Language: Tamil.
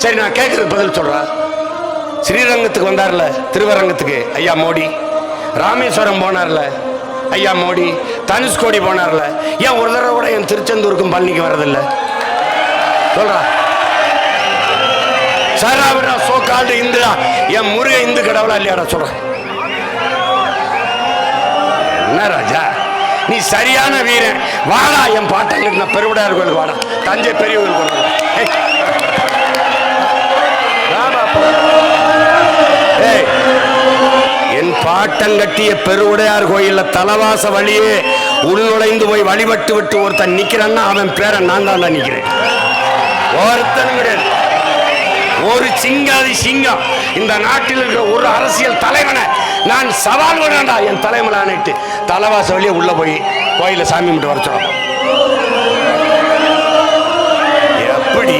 சரி நான் கேட்கறது பதில் சொல்றேன் ஸ்ரீரங்கத்துக்கு வந்தார்ல திருவரங்கத்துக்கு ஐயா மோடி. ராமேஸ்வரம் போனார்ல ஐயா மோடி. தனுஷ்கோடி போனார்ல. ஏன் ஒரு தடவை கூட என் திருச்செந்தூருக்கும் பழனிக்கு வர்றதில்ல? சொல்றா. சராவிடா கால்டு இந்துடா. என் முருக இந்து கடவுளா இல்லையாடா சொல்றேன் என்ன ராஜா? நீ சரியான வீரன். வாடா என் பாட்டங்களுக்கு நான் பெருவிடார் கோயிலுக்கு வாடா. தஞ்சை பெரிய கோயிலுக்கு என் கட்டிய பெருவுடையார் கோயில்ல தலவாச வழியே உள்நுழைந்து போய் வழிபட்டு விட்டு ஒருத்தன் நிக்கிறான்னா அவன் பேரை நான் தான் நிக்கிறேன் ஒருத்தன் கிடையாது. ஒரு சிங்காதி சிங்கம். இந்த நாட்டில் இருக்கிற ஒரு அரசியல் தலைவனை நான் சவால் விடுறேன்டா என் தலைமலானிட்டு தலைவாச வழியே உள்ள போய் கோயில சாமி மட்டும் வர எப்படி